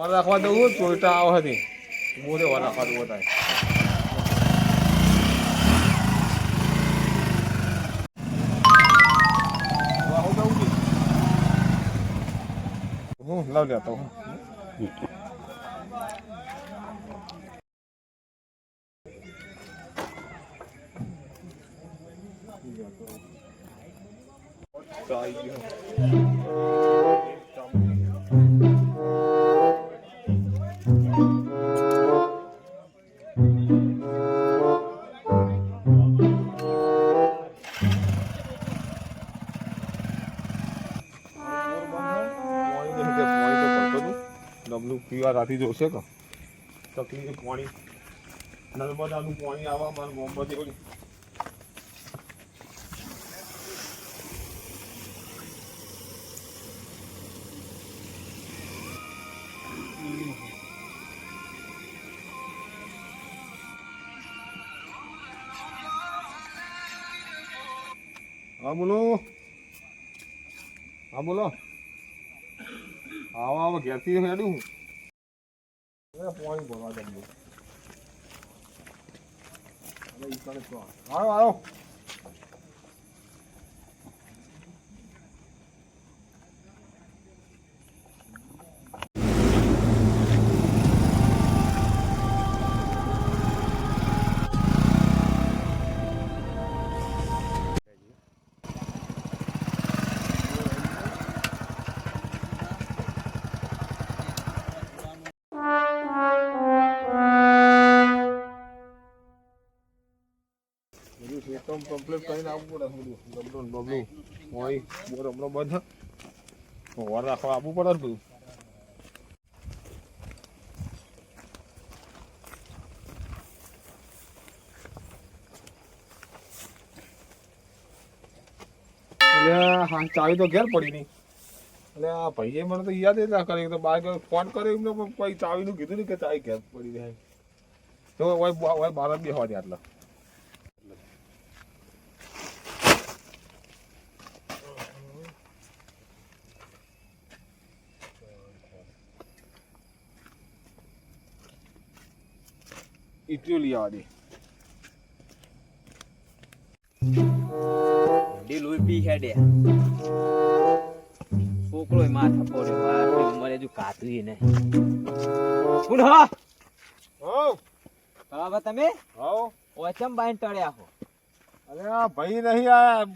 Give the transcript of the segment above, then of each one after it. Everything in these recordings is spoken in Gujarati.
વાર રાખવા દઉં ચોઈટા આવ હતી મોરે વાર રાખવા દઉં છું. હું, લાવ લેતો હું રાતી જોશે તો તકલીફ પાણી. નર્મદાનું પાણી આવવા મારું મોહમ્મદ એવું હા બોલો. હા બોલો. આવો આવો ઘેરથી હેડું એ પાણી ભરવા દઉં હવે ઈ કરે તો આવો આવો સિસ્ટમ કમ્પ્લીટ કરીને આવવું પડે બધું. ને બબલું પાણી બોર હમણાં બંધ વાર રાખવા આવવું પડે બધું? હા, ચાવી તો ઘેર પડી નહીં. એટલે આ ભાઈએ મને તો યાદ જ ના કરે તો બાર ગયો ફોન કર્યો એમને પણ કોઈ ચાવીનું કીધું નહીં કે ચાવી ઘેર પડી જાય તો બાર જ બેહવા દે આટલા. ઇટલી લઈ આવવા દે ડી લોહી પી હેડે છોકરો માથા પડ્યો આટલી ઉંમરે હજુ કાતું ને કોણ હો હો બરાબર તમે હો ઓચમ બાઈન ટળ્યા હો અરે આ ભાઈ નહીં આ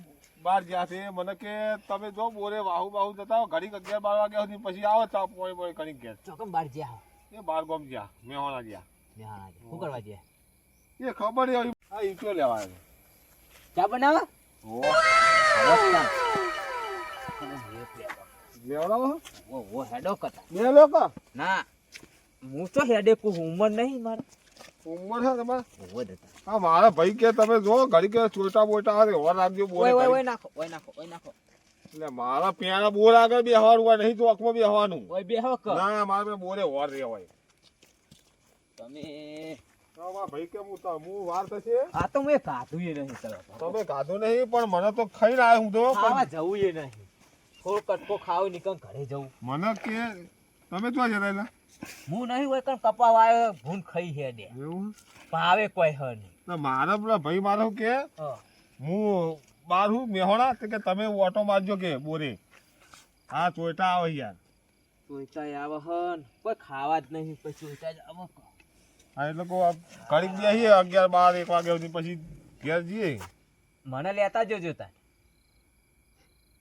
બાર ગયા છે મને કે તમે જો બોરે વાહુ બાહુ જતા હો ઘડીક અગિયાર બાર વાગ્યા સુધી પછી આવો ચા પોઈ પોઈ કરી ઘેર ચોકમ બાર ગયા એ બાર ગોમ ગયા મેહોણા ગયા હા શું કરવા એ ખબર આ ઈટો લેવા આવ્યો. ચા બનાવા? લેવડાવો ઓ ઓ હેડો કતા બે લોકો ના હું તો હેડે કોઈ ઉંમર નહીં મારે. ઉંમર છે તમારે? દતા હા મારા ભાઈ કે તમે જો ઘડી કે ચોટા બોટા આવે ઓર રાખજો બોરે ઓય ઓય નાખો ઓય નાખો ઓય નાખો. એટલે મારા પ્યારા બોર આગળ બેહવાનું હોય નહીં ચોકમાં બેહવાનું. ઓય બે હો ક. ના મારે બોરે ઓર રહેવાય. તમે. હા, મારા ભાઈ કેમ હું હું વાર થશે? આ તો મેં કાધું એ નહીં તમે ખાધું નહીં પણ મને તો ખાઈ આવ્યો હું તો ખાવા જવું એ નહીં. થોડો કટકો ખાવ નીકળ ઘરે જવું. મને કે તમે તો જતા એલા હું નહીં હોય કણ કપાવ આવ્યો ભૂન ખાઈ હેડે એવું? ભાવે કોઈ હ નહીં. મારા પેલા ભાઈ મારો કે હા. હું બાર હું મેહોણા કે તમે ઓટો મારજો કે બોરે. હા ચોઈટા આવે યાર. ચોઈટા આવે હન. કોઈ ખાવા જ નહીં પછી ચોઈટા જ આવે. હા એટલે કહું આ ઘડીક બેસીએ અગિયાર બાર એક વાગ્યા સુધી પછી ઘેર જઈએ. મને લેતા જજો તાર.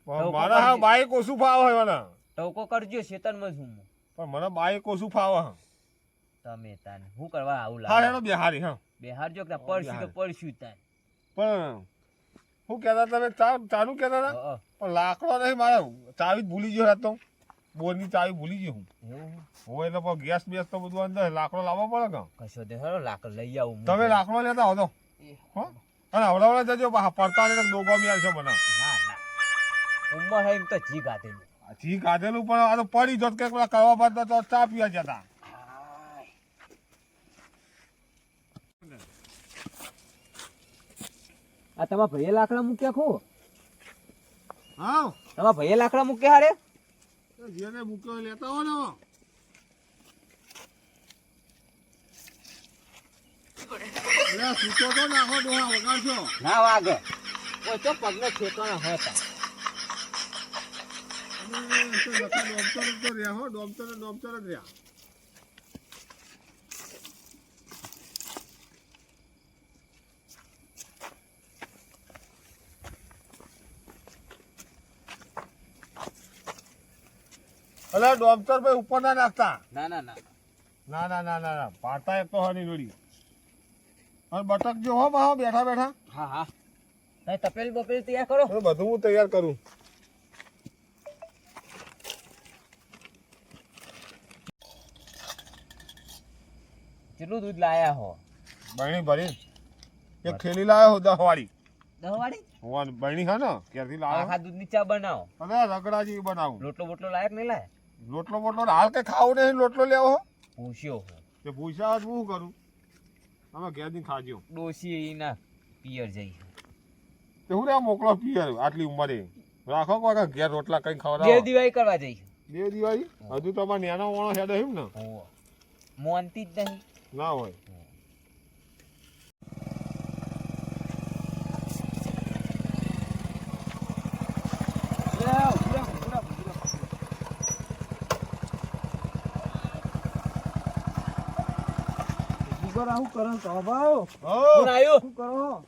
મારા તો હા બાઈક ઓછું ફાવે છે મને? ટોકો કરજો શેતનમાં છું હું. પણ મને બાઈક ઓછું ફાવે હા તમે તાને હું કરવા આવું હા લાગે બિહારી હા. હા બેહારજો કે પરસી તો પરસી તાન પણ હું કહેતા તમે ચાલુ કહેતા હતા? પણ લાકડો નહીં મારે ચાવી જ ભૂલી ગયો હતો. બોરની ચાવી ભૂલી ગયો હું. હું હોય એટલે પણ ગેસ બેસ તો બધું અંદર લાકડો લાવવો પડે કે? કશો દે હરો લાકડો લઈ આવું તમે લાકડો લેતા હો તો. એ, હો? અને હવડાવડા જજો પડતા ને ડોગો બી છે મને. ના ના. ઉંમર હે એમ તો જી ગાધેલી. આ જી કાઢેલું પણ આ તો પડી જોત કે પેલા કરવા પડતા તો ચા પીવા જતા આ તમારા ભાઈએ લાકડા મૂક્યા ખો? હા તમારા ભાઈએ લાકડા મૂક્યા હારે? જેને મૂક્યો લેતા હો ને સૂચો તો નાખો ડોહા વગાડશો. ના વાગે. કોઈ તો પગને છેતો જ રહ્યા હો ડોમતર ડોમતર જ રહ્યા. અલે ડોક્ટર ભાઈ ઉપર ના નાખતા. ના ના ના. ના ના ના ના ના. પાટા એક તો હની જોડી અને બટક જો હો બા બેઠા બેઠા. હા હા. તમે તપેલી બપેલી તૈયાર કરો. હવે બધું હું તૈયાર કરું. કેટલું દૂધ લાયા હો? બહેણી ભરી. એક થેલી લાવ્યો દહ વાળી દહ વાળી હોવા બહેણી હા ને ક્યારથી લાવ્યો આખા દૂધની ચા બનાવો. અરે રગડા જેવી બનાવું. રોટલો બોટલો લાયક નહીં લાય? લોટલો બોટલો હાલ કે ખાવું નહીં લોટલો લેવો હો. પૂછ્યો હો. તે પૂછ્યા હોત હું કરું? અમે ઘેર દી ખાજો. ડોસી એના પિયર જઈ તે હું રે મોકલો પિયર આટલી ઉંમરે. રાખો કોઈ ઘેર રોટલા કઈ દેવ દિવાળી કરવા જઈ બે દિવાળી? હજુ તમારે નેનો વાણો હેડે એમ ને. મોનતી જ નહીં. ના હોય. છોરા હું કરો? તો ભાવ કોણ આયો શું કરો?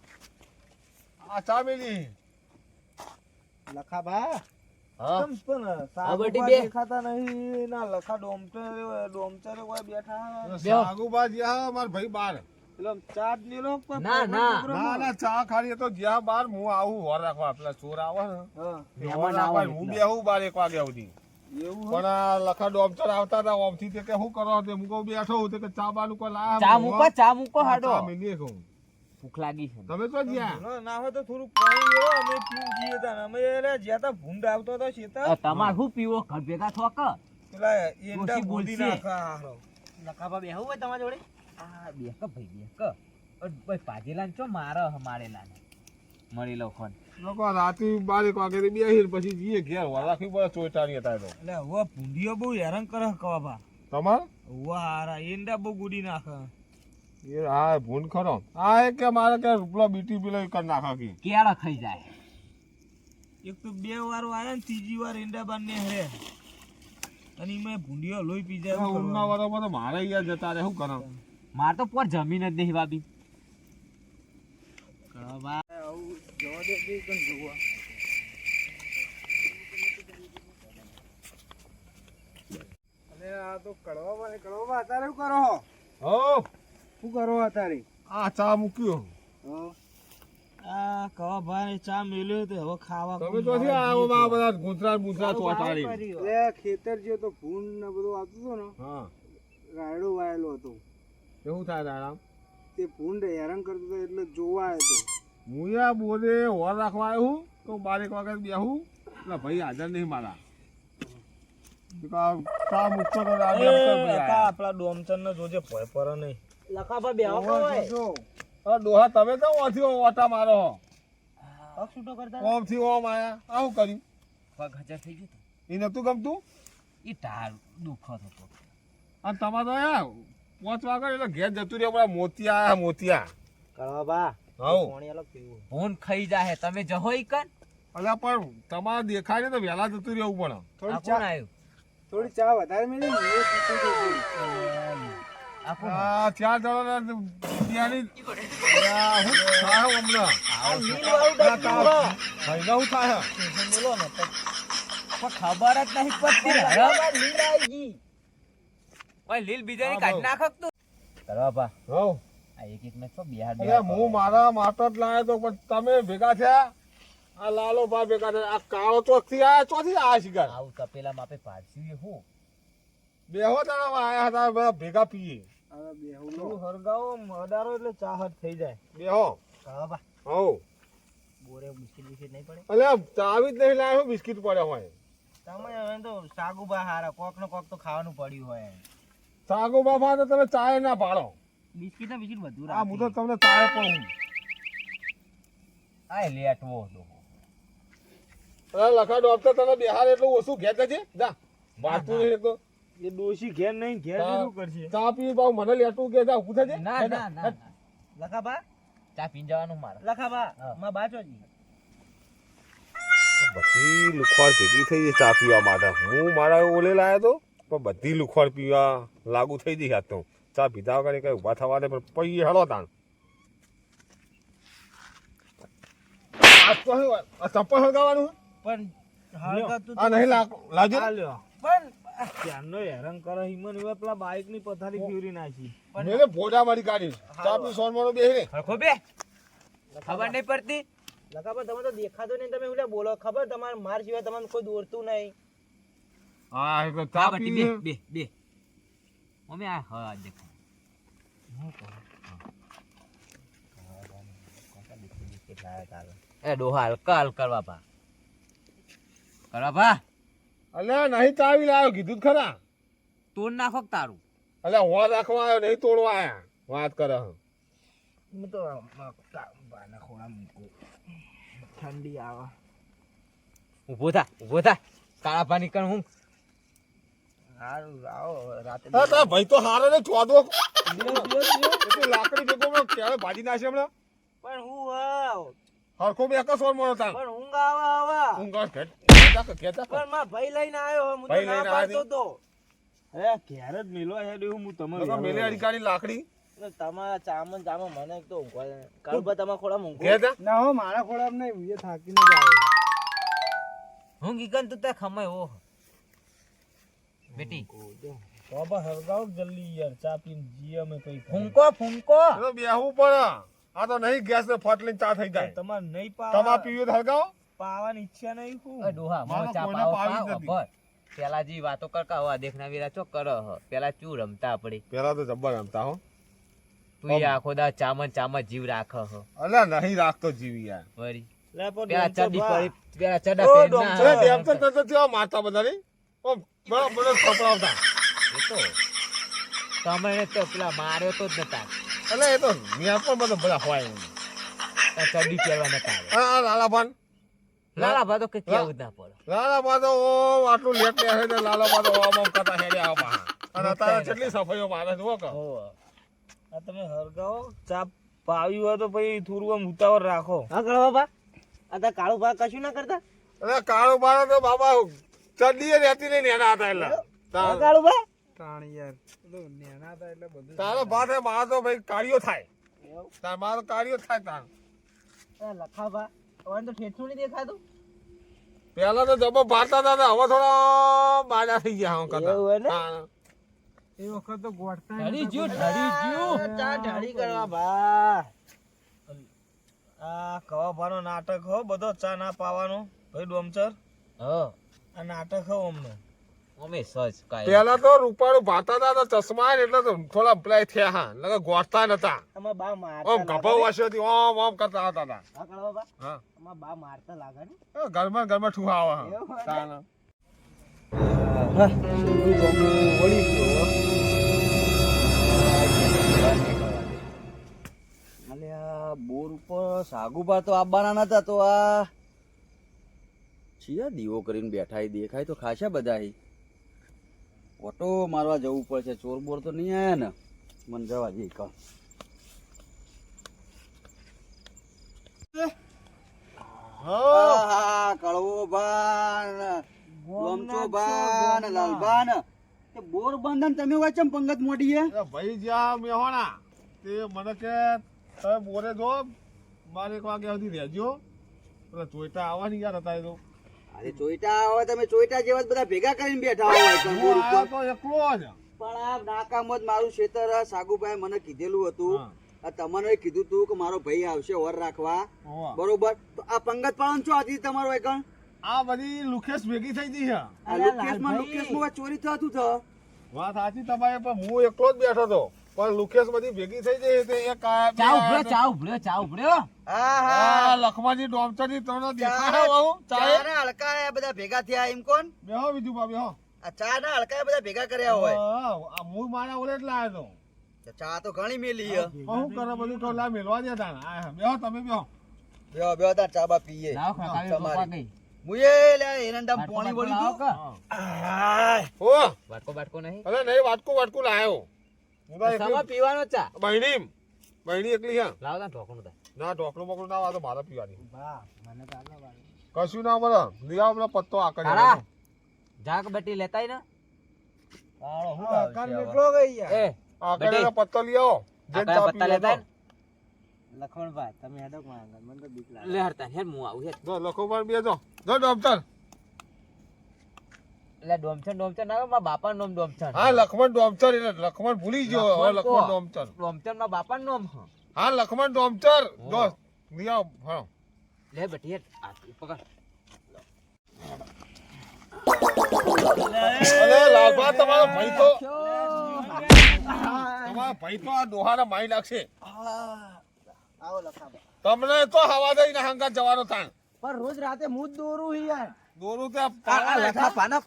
આ ચામેલી લખા બા ડોમચર ડોમચર કોઈ બેઠા સાગુબા જ્યા ભાઈ બાર. ચા નીલો ના ચા ખાલી તો જ્યાં બાર હું આવું હોર રાખવા. પેલા ચોર આવે હું. બેહું બાર એક વાગે સુધી. પણ આ લખા ડોમચર આવતા હતા ઓમથી કે શું કરો તે? હું કહું બેઠો હું કે ચા બાનું કોઈ લાયા ચા મૂકો ચા મૂકો હાડો. ચા કહું. ભૂખ લાગી છે. તમે તો જ્યાં. ના, હોય તો થોડું પાણી લેવો અમે પીવું જઈએ તા અમે એટલે જ્યાં તા ભૂંડ આવતો હતો શેતા તમાર શું પીવો? ઘર ભેગા થો કે? પેલા એંડા બોલી. નાખા. લખાબા બેહવું હોય તમારા જોડે? આ બે કે ભાઈ બે કે. ભાઈ પાજેલા ચો મારે મારેલા ને મળી લો ખોન લોકો રાતે બારેક વાગે બેસી પછી જઈએ ઘેર. રાખવી પડે ચોટાણી હતા તો. એટલે હવે ભૂંડીઓ બહુ હેરાન કરે કવાબા તમાર? હવે હારા એંડા બહુ ગુડી નાખે. એ હા ભૂન ખરો. આ એક કે મારે કે રૂપલો બીટી પીલો કર નાખા કે. કેળા ખાઈ જાય. એક તો બે વાર આયા ને ત્રીજી વાર એંડા બાર ને હે અને એમાં ભૂંડીઓ લોહી પી જાય ઉના કરવાનું. તો મારે અહીંયા જતા રહે શું કરો માર તો પર જમીન જ નહીં ભાભી જવા દે બે કણ જોવા અલે આ તો કડવા ને અત્યારે શું કરો? હો? હો શું કરો અત્યારે? આ ચા મૂક્યો આ કવા ભાઈ ચા મેલ્યો તો હવે ખાવા તમે તો આવો આ બધા ગુજરાત ગુજરાત ચોટાડી. એટલે ખેતર જે તો ને બધું આવતું હતું ને હા. રાયડો વાયેલો હતો. એવું થાય તે ભૂંડ હેરાન કરતો હતો એટલે જોવા આવ્યો હતો હું યા બોલે હોર રાખવા આવ્યો હું? તો બારેક વાગે બેહું. એટલે ભાઈ હાજર નહીં મારા. આ. આપડા ડોમચર ને જોજે ભય પર નહીં. લખાબા બેહો ડોહા તમે તો ઓથી ઓટા મારો હો. છૂટો કરતા ઓમ આયા. આવું કર્યું? પગ હજાર થઈ ગયું એ નતું ગમતું? એ ઢાળ દુખો થતો. અને તમારે તો આયા પાંચ વાગે એટલે ઘેર જતું રહ્યો મોતિયા મોતિયા. કરવા બા તમે જહો ઈ કન? અલ્યા પણ તમારે દેખાય ને તો વેલા જતું પણ થોડી ચા આવ્યું થોડી ચા વધારે બોલો પણ ખબર જ નહીં પડતી લીલ બીજાની કાઢ નાખક કરવા પા. આ એક એક મેચ તો બિહાર અલ્યા હું મારા માટે જ લાવ્યો તો પણ તમે ભેગા થયા? આ લાલો ભા ભેગા થયા. આ કાળો ચોકથી આયા? ચોથી આયા શિકાર? આવું તપેલા માપે પાડશું એ હું. બેહો તારા આયા હતા બધા ભેગા પીએ. બેહું હરગાવો મડારો એટલે ચાહત થઈ જાય. બેહો. કરવા બા. હો બોરે બિસ્કિટ બિસ્કિટ નહીં પડે? અલ્યા ચાવી જ નહીં લાવ્યો બિસ્કિટ પડ્યા હોય. તમે હવે તો સાગુબા હારા કોક ને કોક તો ખાવાનું પડ્યું હોય. સાગો બાપા તો તમે ચાય ના પાડો. બિસ્કિટ ને બિસ્કિટ બધું આ હું તો તમને તારે પણ હું. આ લેટવો હતો અરે લખા ડોક્ટર તને બિહાર એટલું ઓછું ઘેર છે જા વાતું નહીં તો. એ દોશી ઘેર નહીં ઘેર શું કરશે. ચા પી પાઉં મને લેટું કે જા ઊભું થજે. ના ના ના. લખા બા ચા પીને જવાનું મારે. લખા બા માં બાચો જી. બધી લુખવાડ ભેગી થઈ ગઈ ચા પીવા માટે. હું મારા ઓલે લાયો તો પણ બધી લુખવાડ પીવા લાગુ થઈ ગઈ હાથ તો. ચા પીધા વગર કઈ ઊભા થવા દે પણ પૈ હળો તાણ. આ તો શું? આ ચપ્પલ હળગાવાનું પણ આ નહીં લાજો પણ આ હેરાન કરે હિમન હવે પેલા બાઇકની પથારી ફેરવી નાખી. મેલે ભોડા મારી કાઢી ચા સોન મારો બેહી રે. હરખો બે. ખબર નહીં પડતી? લખાબા તમે તો દેખાતો નહીં તમે બોલો. ખબર તમારે માર સિવાય તમને કોઈ દોરતું નહીં. હા એટલે હા ચા બટી પી બે બે બે. મમ્મી આ હા દેખાય. એ ડોહા હલકા હલકા બાપા કરવા બા અલ્યા નહીં તાવી લાવ્યો કીધું જ ખરા. તોડ નાખો તારું? અલ્યા હોવા રાખવા આવ્યો નહીં તોડવા આયા વાત કરે હું તો બાના ખોળા મૂકું. ઠંડી આવે. ઊભો થા ઊભો થા. કાળા પાણી કણ હું સારું આવો રાતે હા તારા ભાઈ તો હારે ને ચોદવો એટલી લાકડી ભેગો હમણાં ક્યારે ભાજી નાખશે હમણાં. પણ હું આવ. હરખો બે કસ વાર મળો તાણ પણ ઊંઘ આવે હવે ઊંઘ આવે, ઘેટ- ઘેટા કર, પણ માં ભાઈ લઈને આવ્યો હું તો ના પાડતો તો. અરે ઘેર જ મેલો હું તમને મેલે અડીકાની લાકડી. તમારા ચામન ચામન મને તો ઊંઘવા દે. કાલ તમારા ખોળા ઊંઘો ના હો મારા ખોળા નહીં હું થાકીને જ આવ્યો. હું ગીકન તું તે ખમાય ઓ બેટી. બાબા હરગાવ જલ્દી યાર ચા પીને જીએ અમે કઈ ફૂંકો ફૂંકો. તો બેહવું પણ. આ તો નહીં ગેસ ને ફટ ચા થઈ જાય. તમાર નહીં તમા પાવા પીવું તો હળગાવો. પાવાની ઈચ્છા નહીં હું એ ડોહા મો ચા પાવો પાવી પાવો પેલા જી વાતો કરતા હવા દેખના વીરા ચો કર હ? પેલા ચૂ રમતા આપડી પેલા તો જબ્બર રમતા હો. તું આખો દા ચામન ચામન જીવ રાખ હ. અલા નહીં રાખતો જીવ યાર. વરી પેલા ચડી પડી પેલા ચડા પેલા અરે તો તો મારતા બધાને? ઓમ બરાબર બરાબર કપડાવતા એ તો. તમને તો પેલા માર્યો તો જ નતા. એટલે એ તો મેં પણ બધો બધા હોય ચડી પહેરવા નતા આ લાલાભાન. લાલાભા તો કે કેવું જ ના પડે. લાલાભા તો ઓ આટલું લેટ હે ને લાલાભા તો ઓમ ઓમ કરતા હેડે આવા અને અત્યારે કેટલી સફાઈઓ મારે છે હો કે. આ તમે હરગાવો ચા પાવી હોય તો પછી થોડું આમ ઉતાવળ રાખો. હા કાળો બાબા આ તા કાળુ ભાગ કશું ના કરતા? અરે કાળો બાળો તો બાબા ચડ્ડીએ રહેતી નહીં નેના હતા એટલે. તાર- ભાત હે મારો તો ભાઈ કાળિયો થાય. તાર મારો કાળિયો થાય તાર લખા ભા હવે તો ઠેઠું નહીં દેખાતું. પેલા તો જબો ભારતા હતા હવે થોડા બાજા થઈ ગયા હું. એ વખત તો ગોઠતા ઢળી જ્યું, ઢળી જ્યું. ચા ઢળી કરવા ભા આ કવાભાનો નાટક હો બધો ચા ના પાવાનો. ભાઈ ડોમચર. હ. આ નાટક હો અમને અમે સજ કાય પેલા તો રૂપાળું ભાતા હતા તો ચશ્મા એટલે તો થોડા પ્લાય થયા હા નકર ગોઠતા નતા અમે બા મારતા ઓમ લાગે ગભાવ ને? વાસ્યોથી ઓમ ઓમ કરતા હતા તા. હા કાળુ બા હા અમે બા મારતા લાગે ને એ ઘરમાં ઘરમાં ઠુહા આવે હા. એવું હે? તાને. વળી ગયો અલે આ બોર ઉપર સાગુબા તો આવવાના નતા તો આ છીએ દીવો કરીને બેઠા દેખાય તો ખાસા બધા ઓટો મારવા જવું પડશે ચોર બોર તો નહીં આવ્યા ને? મને જવા દે આહા, કળવો ગોમચો તે બોર બંધન તમે પંગત મોટી ભાઈ જ્યાં મેહોણા તે મને કે તમે બોરે જો બાર એક વાગ્યા સુધી રહેજો. પેલા ચોઈટા આવવાની યાર હતા એ તો. અરે ચોઈટા આવે તમે ચોઈટા જેવા જ બધા ભેગા કરીને બેઠા હોય હું તો એકલો જ. પણ આ નાકામ જ મારું ક્ષેત્ર સાગુભાઈ મને કીધેલું હતું. તમને કીધું તું કે મારો ભાઈ આવશે ઓર રાખવા. બરોબર? તો આ પંગત પણ છો આજે તમારો એકણ આ બધી લુખેશ ભેગી થઈ ગઈ છે. આ લુકેશમાં લુકેશમાં ચોરી થતું થ વાત સાચી તમારે પણ હું એકલો જ બેઠો હતો. પણ લુકેશ બધી ભેગી થઈ ગઈ તે એક ચા ઉભળ્યો ચા ઉભળ્યો ચા ઉભર્યો? આ લખમાજી ડોમચરની તમને દેખાય હું ચા ના હલકા બધા ભેગા થયા એમ કોણ? બેહો બીજું બા બેહો. આ ચા ના હલકા બધા ભેગા કર્યા હોય. આ હું મારા ઓલે જ લાવ્યો તો ચા તો ઘણી મેલી હે હું. કરે બધું તો લા મેલવા દે તાણ. બેહો તમે બેહો. બેહો બેહો તાર ચા બા પીએ. લાવ. ટોપા ગઈ મુએ લે વળી? હા. ઓ વાટકો નહીં. અરે નહીં વાટકું વાટકું લાયો. હું પીવાનો ચા. બહેણીમ બહેણી એકલી હા. લાવો તા ઢોકણું તા ના ઢોકળું બોકળું ના આવે મારે પીવાની. બા મને તો આટલા વાર. કશું ના મળે. લઈ આવો પત્તો આકડી તારા જાગ લેતાય ને. કાળો હું કાન નીકળો ગઈ યાર. એ આકડી પત્તો લઈ આવો. જેને ચા પત્તા પીવી હોય લેતાય તો. ને લખમણભાઈ તમે હેડો માંગો મને તો બીક લાગે. લે હરતા હેર હું આવું હેર. જો લખો પણ બે જો. જો ડોક્ટર. એટલે ડોમછન ડોમછન ના મારા બાપા નોમ ડોમછન હા લખમણ ડોમચર એટલે લખમણ ભૂલી ગયો હવે લખમણ ડોમચર ડોમછનમાં બાપા નોમ હ. લખમણ ડોમચર દોસ્ત જો હા. લે બેટી આ પકડ. અરે લાલબા તમારો ભાઈ તો તમારો ભાઈ તો આ ડોહાના માઈ નાખશે. આવો લખાબા તમને તો હવા દઈને હંગા જવાનો તાણ પણ રોજ રાતે હું દોરું યાર. દોરું ત્યાં આ લખા પાના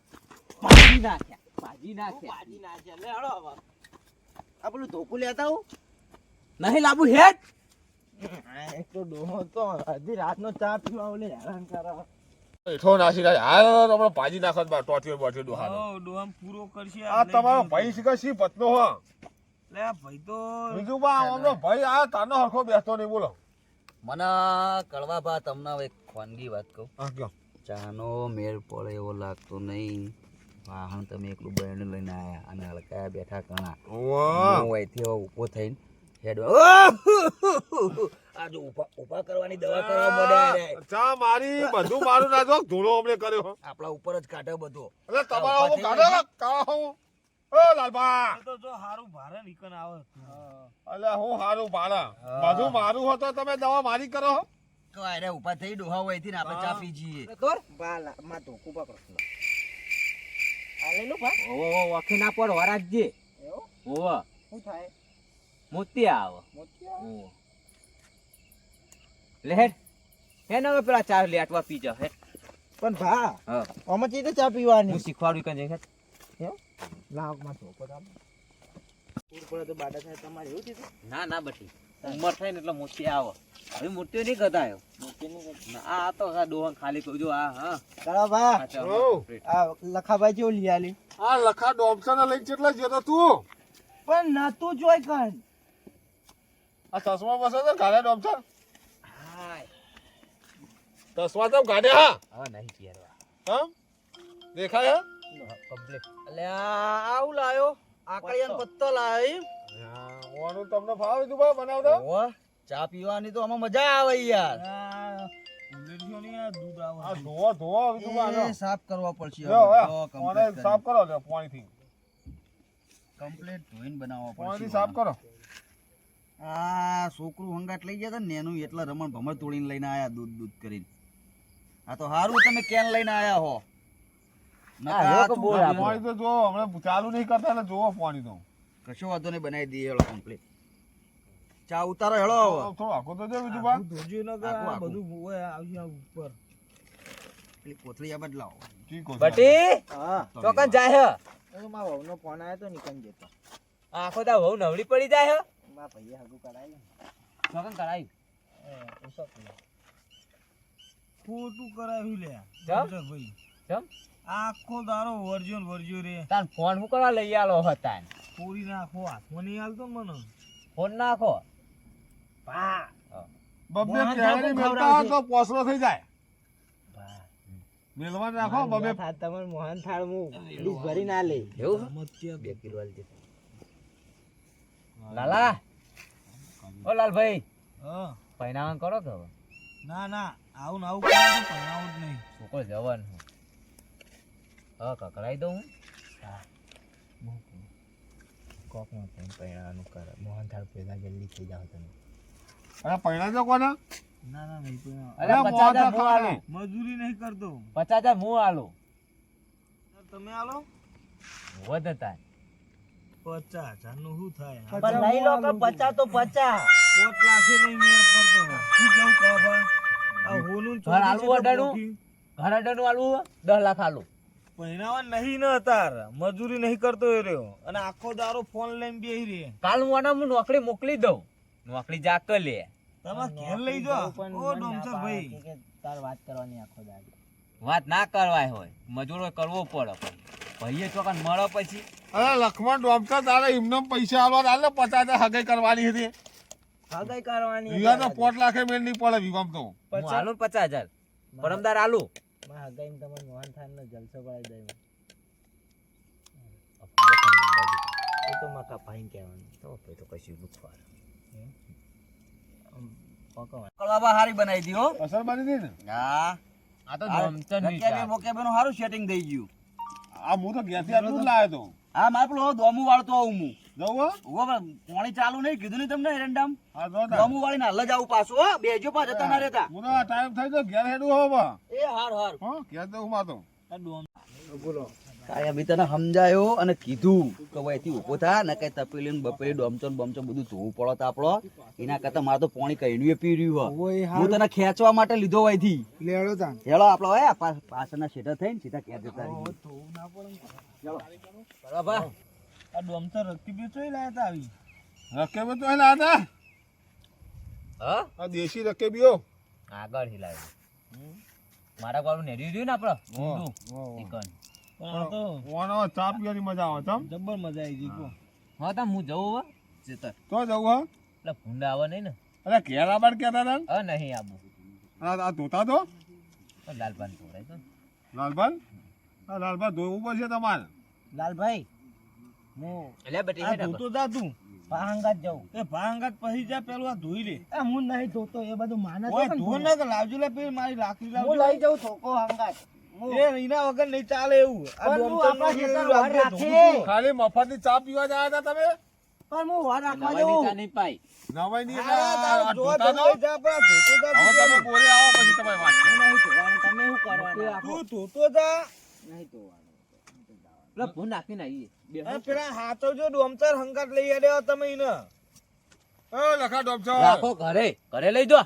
ભાજી નાખ્યા ભાજી નાખ્યા ભાજી નાખ્યા લે હળો હવે. આ પેલું ધોકું લેતા આવું. નહીં લાબુ હેડ. એક તો ડોહો તો અધી રાતનો ચા પીવા ઓલે હેરાન કરે. હેઠો નાસી નાખે હા ભાજી નાખો ટોટીઓ બોટીઓ ડોહમ પૂરો કરશે આ તમારો ભાઈ પતનો હો? લે ભાઈ તો બીજું બા આમનો ભાઈ આ તાનો હરખો બેસતો નહીં બોલો. મને કડવા બા તમને એક ખાનગી વાત કહું. હા કયો. ચાનો મેળ પડે એવો લાગતો નહીં. વાહન તમે એકલું બહેન લઈને આવ્યા અને હલકાયા બેઠા કણા. અહીંથી ઊભો થઈને હેડ આ ઊભા ઊભા ઊભા કરવાની દવા કરવા મળ્યા ચા મારી બધું મારું ના જો ધૂળો અમને કર્યો. આપણા ઉપર જ કાઢે બધો. એટલે તમારો કાઢો કાઢો હું? ઓ લાલબા તો જો હારું ભારે નીકળ આવે. એટલે હું હારું ભારા. બધું મારું હતો તમે દવા મારી કરો તો અરે ઊભા થઈ ડોહા હોયથી આપણે ચા પી જઈએ. તોર બાલા માં પકડો. આ લઈ લો ભા ઓવો વખે ના પડ વરાજજે એવું? ઓવો. શું થાય? મોતી આવે. મોતિયા ઓવો. લે હે ને હવે પેલા ચાર લેટવા પી જા હે પણ ભા હા. આમાં ચીતે ચા પીવાની. હું શીખવાડું કઈ હેડ. લાવમાં ધોકો તો પડે તો બાડા થાય તમારે એવું થયું ના ના બટી. ઉંમર થાય ને એટલે મોતી આવે. હવે મૂર્તિઓ નહીં કરતા ના આ તો આ ડોહન ખાલી કહું જો આ હા. આ. લખાભાઈ જેવું લઈ આલી. આ લખા ડોમસન લઈને કેટલા જતો તું પણ નાતું જોઈ કણ. આ ચશ્મા બસો તો ગાડે ડોમસન હાય. ચશ્મા તો ગાડે હા. હા નહીં પહેરવા હા? દેખાય હે? કમ્પ્લીટ અલ્યા આવું લાયો? આકડિયાનો પત્તો. લાયો હા, તમને ફાવે તું ભાઈ બનાવતો? ઓહો, ચા પીવાની તો આમાં મજા આવે યાર. આ ધોવા ધોવા આવી તું આનો. સાફ કરવા પડશે હવે, સાફ કરો લ્યો પાણીથી. Complete ધોઈને બનાવવા પાણીથી સાફ કરો. આ છોકરું હંગાટ લઈ ગયા હતા ને એનું એટલા રમણ ભમર તોડીને લઈને આયા દૂધ દૂધ કરીને. આ તો હારું તમે કેન લઈને આયા હો. હા. પાણી તો જો હમણાં ચાલુ નહીં કરતા જોવો પાણી તો. કશો વાંધો નહીં બનાવી દઈએ હેળો કમ્પ્લીટ ચા ઉતારો હેળો થોડું તો જો બીજું બા ધોજો ન આખું, આખું. બધું હોય આવશે આ ઉપર. પેલી કોથળી આ બદલાવો બટી? હા. ચોકન જાય હે. તો મારા વહુનો ફોન આવ્યો તો નીકળી જતો આખો તા વહુ નવડી પડી જાય હે. મારા ભાઈએ હાગું કરાવી ચોકન કરાયું. ખોટું કરાવી લે? ભાઈ ચમ આખો દારો વર્જ્યો ને વર્જ્યો રે. તાર ફોન હું કરવા લઈ આલો હતા પૂરી નાખો હાથમાં નહીં હાલતો મને. ફોન નાખો. પા. બબ્બે કેરી મેલતા તો પોસરો થઈ જાય. મેલવા રાખો બબે. તમાર મોહન થાળ હું ભરી ના લે. એવું? બે કિલો આલજે. લાલા. ઓ લાલભાઈ. હા. પૈનાવન કરો કે ના ના. આવું ને આવું પૈનાવું જ નહીં. છોકરો જવાન હું કકડાઈ દઉં હું. કોકનું પૈણાનું કરે. મોહન થાળ પેલા જલ્દી થઈ જાવ તમે. અરે પૈણા તો કોને? ના ના નહીં પૈણા અરે અરે પચાસ હજાર હું આલું મજૂરી નહીં કરતો. પચાસ હજાર હું આલો? તમે આલો? વધ હતા પચાસ હજારનું શું થાય? પણ લઈ લો કે પચાસ તો પચાસ. પોત લાખે નહીં મેળ પડતો. શું કેવું કહો ભાઈ આ હોનું ઘર આલવું અડાડું? ઘર અડાડું આલું દસ લાખ આલું. પહેરાવા નહીં ન તાર મજૂરી નહીં કરતો એ રહ્યો. અને આખો દારો ફોન લઈને બેહી રે કાલ હું આને હું નોકરી મોકલી દઉં. નોકરી જા કર લે. તમે ઘેર લઈ જો ઓ ડોમસર ભાઈ. વાત ના કરવાય હોય. મજૂરો કરવો પડે ભાઈએ ચોકન મળે પછી. અરે લખમણ ડોમતા તારે એમને પૈસા આલવા તારે પચાસ હજાર હગાઈ કરવાની હતી. હગાઈ કરવાની વીઘા પોટ લાખે મેળ નહીં પડે વીઘામ તો. પચાસ હજાર. પરમદાર આલું. માં હગાઈ તમારે મોહન થાન નો જલસો પડાવી દઈ એ તો માં કપાઈને કહેવાનું. તો પછી તો કશું હારી બનાવી દી હો અસર બની દીધી ને? હા. આ તો જમચનની સેટિંગ થઈ ગયું. આ હું તો આટલું જ લાવ્યો તો. હા મારે પેલો દોમું વાળતો આવું હું. જવું હો? પોણી ચાલુ નહીં કીધું નહીં તમને રેન્ડમ ગમુ વાળી ના દોમું વાળીને હાલ જ આવું પાછું હો. બેજો પાછો જતા ના રહેતા હું તો ટાઈમ થઈ ગયો ઘેર હેડું હો બા. એ હાર હાર. હો ઘેર તો હું માતો બોલો. કાંઈ બી તને સમજાયો અને કીધું કે ભાઈ થી ઊભો થા ને કઈ તપેલી ને બપેલી ડોમચો બમચો બધું ધોવું પડો તો આપણો. એના કરતા મારે તો પાણી કહીનું પી રહ્યું હો હું તને ખેંચવા માટે લીધો હોયથી લેડો તાન હેલો આપણો હે. પાછળના શેઠા થઈને સીધા ક્યાં જતા. બરાબર. આ ડોમ તો રક્કી બી ચોઈ લાયા તા આવી. રકેબો તો લાયા તા? હા? આ દેશી રકેબીઓ આગળ હિલાવ્યું મારા કોલું નેરી રહ્યું ને આપણો. ચિકન. પણ તો ઓનો ચા પીવાની મજા આવે તમ જબ્બર મજા આવી ગઈ કો હા. તમ હું જવું હવે ચેતર તો જવું હો. એટલે ભૂંડા આવે નહીં ને? અરે ઘેર આબાર કેતા હતા ને? હવે નહીં આબુ. આ આ ધોતા તો? લાલપાન ધોરાય તો. લાલભાન આ લાલભાન ધોવું પડશે તમારે. લાલભાઈ હું એટલે બેટી આ ધોતો જા તું. ભાંગાત જાઉં એ ભાંગાત પછી જા પેલું આ ધોઈ લે. એ હું નહીં ધોતો એ બધું માને ઓય ધો ને લાવજો લે પેલી મારી લાકડી લાવજો. હું લઈ જાઉં થોકો હાંગાત એ એના વગર નહીં ચાલે એવું. આ ડોમ તો રાખે ખાલી મફતની ચા પીવા જાય હતા તમે? પણ હું વાર રાખવા નવાની નહીં પાઈ. નવાઈ નહીં અરે તારો આ જોવા ધોતા તો તો જા પણ ધોતો જા હવે તમે બોરે આવો પછી તમારી વાત. નહીં ધોવાનું તમે શું કરવાના? તું ધોતો જા. ભૂંડ નાખીને આવીએ પેલા હાથો જો ડોમચર હંગાત લઈ આવ્યો તમે એને એ લખા ડોમચર. રાખો ઘરે ઘરે લઈ જો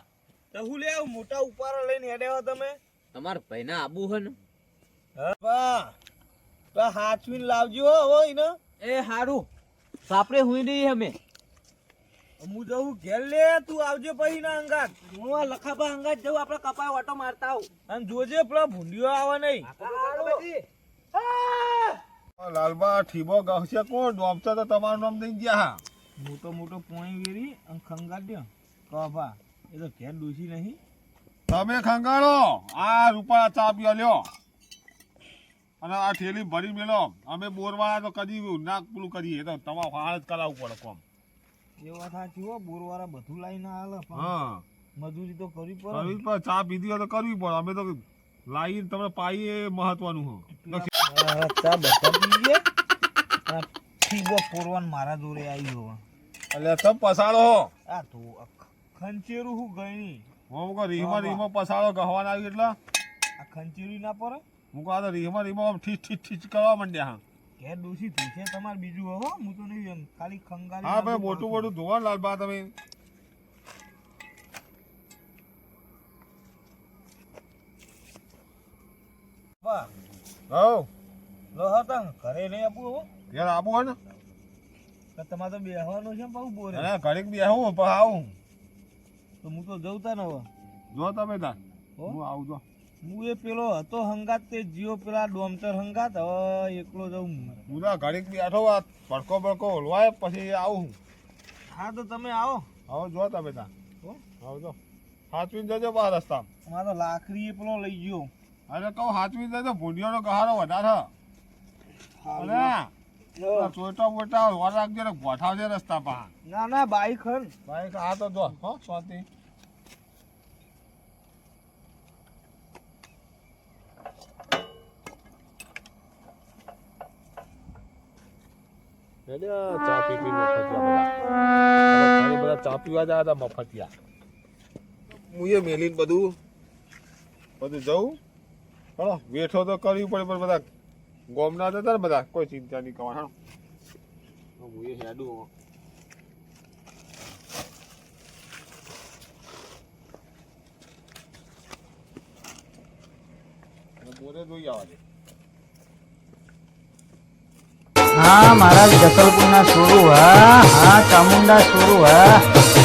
તો હું લે આવું મોટા ઉપર લઈને હેડ્યો તમે. તમાર ભાઈ ના આબુ હે ને. હા તો હાચવીને લાવજો હો હવે એને એ હારું. સાપરે હુઈ નહીં અમે. હું જવું ઘેર લે તું આવજે પછી ના અંગાત હું આ લખાબા અંગાત જવું આપણે કપાય ઓટો મારતા આવું. અને જોજે પેલા ભૂંડીઓ આવે નહીં. આ લાલબા ઠીબો ગાવશે કોણ? ડોબછો તો તમારું નામ દઈ ગયા મોટો મોટો પોણી વેરી અને ખંગાડ્યો દો એ તો ઘેર ડૂસી નહીં. તમે ખંગાળો. આ રૂપા ચા પીવા લ્યો. અને આ ઠેલી ભરી મેલો. અમે બોરવાળા તો કદી ના પેલું કરીએ. તો તમારે હાલ જ કરાવવું પડે કોમ. એ વાત સાચી હો બોરવાળા બધું લાઈને આવે હા. મજૂરી તો કરવી પડે. કરવી પડે. ચા પીધી હોય તો કરવી પડે. અમે તો લાવીને તમને પાઈ એ મહત્વનું હો. ચા બધા પી ગયા આ મારા જોડે આવી ગયો. એટલે સબ પસાડો આ તો ખંચેરું હું ગઈ હું કહું રીહમાં રીહમાં પસાડો ગહવાના આવી એટલે? આ ખંચેરી ના પડે હું કહું આ તો રીહમાં રીહમાં આમ ઠીચ ઠીચ ઠીચ કરવા માંડ્યા હા. ઘેર ડોસી થશે તમારે બીજું હો? હું તો નહીં એમ ખાલી ખંગારી હા ભાઈ મોટું મોટું ધોવા લાલબા તમે. હવ. લો હતા ઘરે નહીં આપું હો. ઘેર આવું હોય ને? તમારે તો બેહવાનું છે બહુ બોરે. હા ઘડીક બી પણ આવું. તો હું તો જઉં તા ને હવે. જો તમે તા હો? હું આવું જો. હું એ પેલો હતો હંગાત તે જીઓ પેલા ડોમચર હંગાત હવે એકલો જઉં હું. હું તો ઘડીક બેઠો આ ભડકો ભડકો ઓલવાય પછી આવું હા. તો તમે આવો. હવે જો તમે તા હો? હવે જો. હાચવીને જજો બહાર રસ્તા મારો લાકડી પેલો લઈ ગયો. અરે કહું હાચવીને જજો ભૂંડિયાનો ગહારો વધારે અરે ચોટા બોટા વાર રાખજો ને ગોઠાવજે રસ્તા પા ના ના બાઈક હન ભાઈ આ તો જો હો શાંતિ ચા મફતિયા બધા. બધા ચા પીવા હતા મફતિયા હું એ મેલીને બધું બધું જવું હલો વેઠો તો કરવી પડે પણ બધા ગોમના હતા ને બધા? કોઈ ચિંતા નહીં કરવાની હા હું એ હેડું બોરે જોઈ આવવા દે. હા મારા જસલપુરના સોરુ હા હા ચામુંડા સોરુ હા.